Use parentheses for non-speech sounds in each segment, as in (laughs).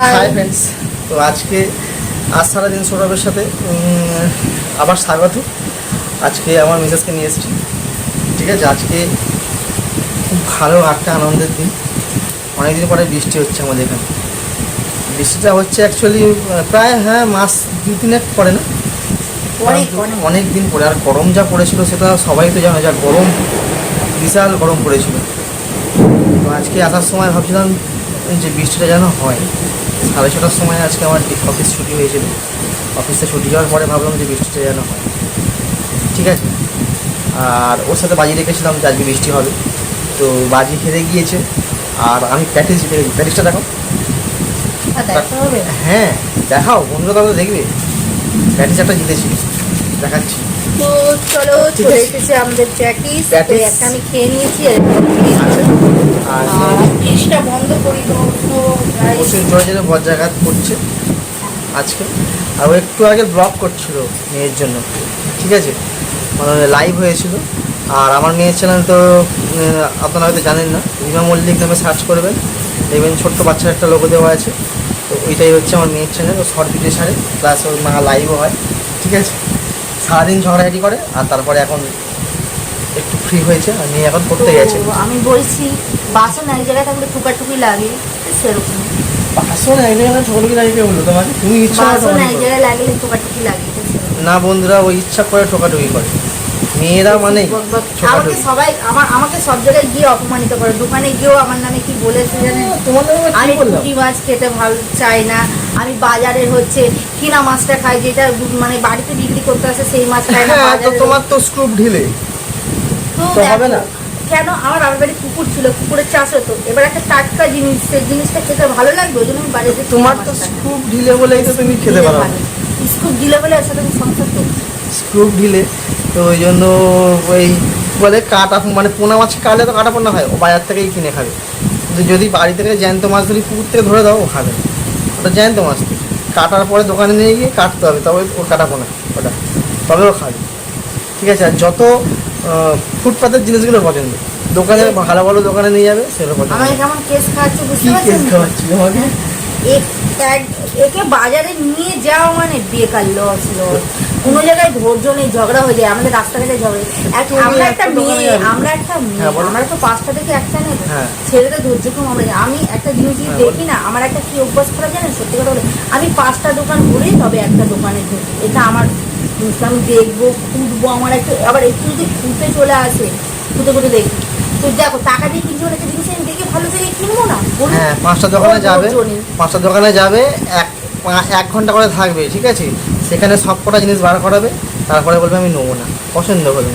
Hi friends তো আজকে আজ সারাদিন সৌরভের সাথে আবার স্বাগত। আজকে আমার মিসেসকে নিয়ে এসেছি। ঠিক আছে আজকে খুব ভালো একটা আনন্দের দিন। অনেকদিন পরে বৃষ্টি হচ্ছে আমাদের এখানে। বৃষ্টিটা হচ্ছে অ্যাকচুয়ালি প্রায় হ্যাঁ মাস দুই তিনেক পরে না? অনেক দিন পরে। আর গরম যা পড়েছিল সেটা সবাই তো জানে যা গরম বিশাল গরম পড়েছিল। তো আজকে আসার সময় ভাবছিলাম যে বৃষ্টিটা যেন হয় সাড়ে ছটার সময় আজকে আমার অফিস ছুটি হয়েছিল। অফিসে ছুটি যাওয়ার পরে ভাবলাম যে বৃষ্টিটা যেন হয়। ঠিক আছে? আর ওর সাথে বাজি রেখেছিলাম যে আজকে বৃষ্টি হবে। তো বাজি হেরে গিয়েছে। আর আমি প্র্যাকটিস জিতে গেছি প্র্যাকটিসটা দেখো হবে। হ্যাঁ দেখাও। বন্ধুরা তাহলে দেখবে। প্র্যাকটিস একটা জিতেছি। দেখাচ্ছি। তো চলো চলে। এসেছে আমাদের Practice। একটা আমি খেয়ে নিয়েছি আর ফ্রিজটা বন্ধ করি তো প্রচুর জোরে জোরে বজ্রাঘাত করছে আজকে। আর ও একটু আগে ব্লগ করছিল মেয়ের জন্য। ঠিক আছে? মানে লাইভ হয়েছিল। আর আমার মেয়ের চ্যানেল তো আপনারা হয়তো জানেন না। রিমা মল্লিক নামে সার্চ করবেন। দেখবেন ছোট্ট বাচ্চার একটা লোগো দেওয়া আছে। তো ওইটাই হচ্ছে আমার মেয়ের চ্যানেল ও শর্ট ভিডিও ছাড়ে। প্লাস ওর মা লাইভও হয়। ঠিক আছে? সারাদিন ঝগড়াঝাটি করে আর তারপরে এখন একটু ফ্রি হয়েছে আর মেয়ে এখন পড়তে গেছে। আমি বলছি বাসন এক জায়গায় থাকলে টুকাটুকি লাগে সেরকম। আসো না এক জায়গায় কি লাগে বলল? তোমাকে তুমি ইচ্ছা বাসন এক জায়গায় লাগলে টুকাটুকি লাগে না বন্ধুরা ওই ইচ্ছা করে ঠোকাঠুকি করে। মেয়েরা মানে। আমাকে সবাই আমার আমাকে সব জায়গায় গিয়ে অপমানিত করে। দোকানে গিয়েও আমার নামে কি বলেছে জানেন? তোমার নামে আমি কি পুঁটি মাছ খেতে ভালো চাই না আমি বাজারে হচ্ছে কিনা মাছটা খাই যেটা মানে বাড়িতে বিক্রি করতে আসে সেই মাছ খাই না হ্যাঁ তো তোমার তো স্ক্রুপ ঢিলে। তো হবে না? কেন? আমার বাবার বাড়ি কুকুর ছিল কুকুরের চাষ হতো। এবার একটা টাটকা জিনিস সেই জিনিসটা খেতে ভালো লাগবে ওই জন্য আমি বাড়িতে তোমার তো স্ক্রুপ ঢিলে বলেই তো তুমি খেতে পারো। স্কুপ ঢিলে বলে ওর সাথে আমি সংসার করব। স্ক্রুপ ঢিলে তো ওই জন্য ওই বলে কাটা মানে পোনা মাছ কাটলে তো কাটা পোনা হয় ও বাজার থেকেই কিনে খাবে। যদি বাড়ি থেকে জ্যান্ত মাছ ধরি পুকুর থেকে ধরে দাও ও খাবে। ওটা জ্যান্ত মাছ তো। কাটার পরে দোকানে নিয়ে গিয়ে কাটতে হবে তবে ও কাটাবো না ওটা। তবে ও খাবে। ঠিক আছে আর যত ফুটপাতের জিনিসগুলো পছন্দ। দোকানে ভালো ভালো দোকানে নিয়ে যাবে সেগুলো পছন্দ। আমাকে কেস খাওয়াচ্ছি কি কেস খাওয়াচ্ছি তোমাকে? এক- বাজারে নিয়ে যাওয়া মানে বেকার লস লস কোনো জায়গায় ধৈর্য নেই ঝগড়া হয়ে যায়। আমাদের রাস্তাঘাটে ঝগড়া। এক- আমরা একটা একটা মেয়ে আমরা একটা মেয়ে। হ্যাঁ, আমরা তো পাঁচটা থেকে একটা নেই হ্যাঁ। ছেলেদের ধৈর্য কম আমরা আমি একটা জিনিস হ্যাঁ, দেখি না আমার একটা কি অভ্যাস করা জানেন সত্যি কথা বলে আমি পাঁচটা দোকান ঘুরে তবে একটা দোকানে ঢুকি। এটা আমার। আমি দেখব খুঁজবো। আমার একটু আবার একটু যদি খুঁজতে চলে আসে খুঁজে খুঁজে দেখি। তো দেখো টাকা দিয়ে কিনতে হলে জিনিস আমি দেখে ভালো থেকে কিনবো না? হ্যাঁ পাঁচটা দোকানে যাবে পাঁচটা দোকানে যাবে এক এক ঘণ্টা করে থাকবে ঠিক আছে? সেখানে সব কটা জিনিস বার করাবে তারপরে বলবে আমি নেব না পছন্দ করবে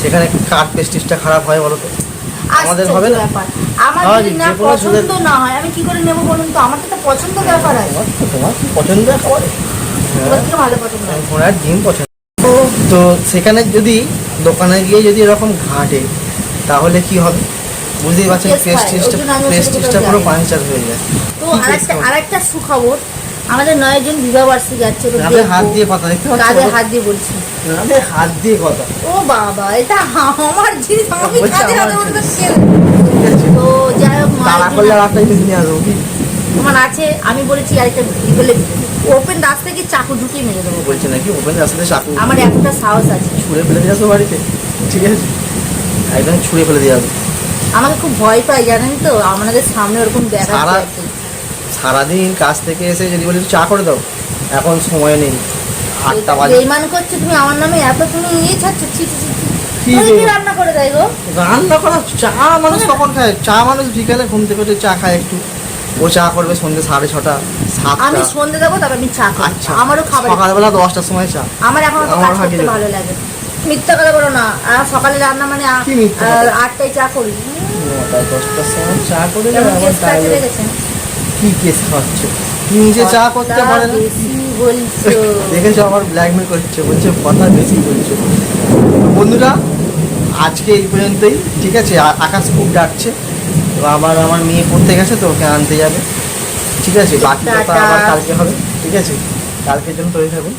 সেখানে কাঠ পেস্টিসটা খারাপ হয় বলো তো? আমাদের হবে না? আমার যদি না যে কোনো ছেলে- পছন্দ না হয় আমি কি করে নেব বলুন তো? আমার তো পছন্দ ব্যাপার আছে। তোমার তো- তোমার কি পছন্দ খাবার ভালো পছন্দ? ঘোড়ার ডিম পছন্দ। তো সেখানে যদি দোকানে গিয়ে যদি এরকম ঘাটে তাহলে কি হবে? বুঝতেই পারছেন আমি পেস্টিসটা কোথাও পুরো। পাঞ্চার হয়ে যায়। তো আরেকটা আরেকটা সুখবর আমাদের নয়জন বিবাহ বার্ষিকী যাচ্ছে তো দেখব। হাত দিয়ে কথা দেখতে পাচ্ছ? কাঁধে হাত দিয়ে বলছি। কাঁধে হাত দিয়ে কথা। ও বাবা এটা আমার জিনিস আমি বলছে কাঁধে হাত দিয়ে জিনিস। তো যাই হোক তারা করলে রাস্তায় কিছু নিয়ে আসব তোমার আছে আমি বলেছি আরেকটা বলে ওপেন রাস্তায় কি চাকু ঢুকিয়ে মেরে দেবো। বলছে নাকি ওপেন রাস্তাতে চাকু আমার এতটা সাহস আছে। ছুঁড়ে ফেলে দিয়ে আসব বাড়িতে। ঠিক আছে? একদম ছুঁড়ে ফেলে দিয়ে আসব আমাকে খুব ভয় পাই জানেন তো? আমাদের সামনে ওরকম দেখা সারাদিন কাজ থেকে এসে যদি বলি চা করে দাও এখন সময় নেই। আটটা বাজে। বেইমান করছে তুমি আমার নামে এত তুমি ইয়ে ছাড়ছো ছি ছি? রান্না করে দেয় গো? রান্না করা চা মানুষ কখন খায়। চা মানুষ বিকালে ঘুম থেকে উঠে চা খায় একটু। ও চা করবে সন্ধ্যে সাড়ে ছটা সাতটা। আমি সন্ধে দেবো তবে আমি চা খাব। আচ্ছা। আমারও খাবার সকালবেলা দশটার সময় চা। আমার এখন। ভালো লাগে মিথ্যা কথা বলো না। আর সকালে রান্না মানে আটটায় চা করি। দশটার সময় চা করে কি কেস খাচ্ছে? নিজে চা করতে পারে না? (laughs) দেখেছ আমার ব্ল্যাকমেল করছে বলছে কথা বেশি বলছে। বন্ধুরা আজকে এই পর্যন্তই ঠিক আছে? আকাশ খুব ডাকছে তো আবার আমার মেয়ে পড়তে গেছে তো ওকে আনতে যাবে। ঠিক আছে? বাকি কথা আবার কালকে হবে ঠিক আছে? কালকের জন্য তৈরি থাকুন।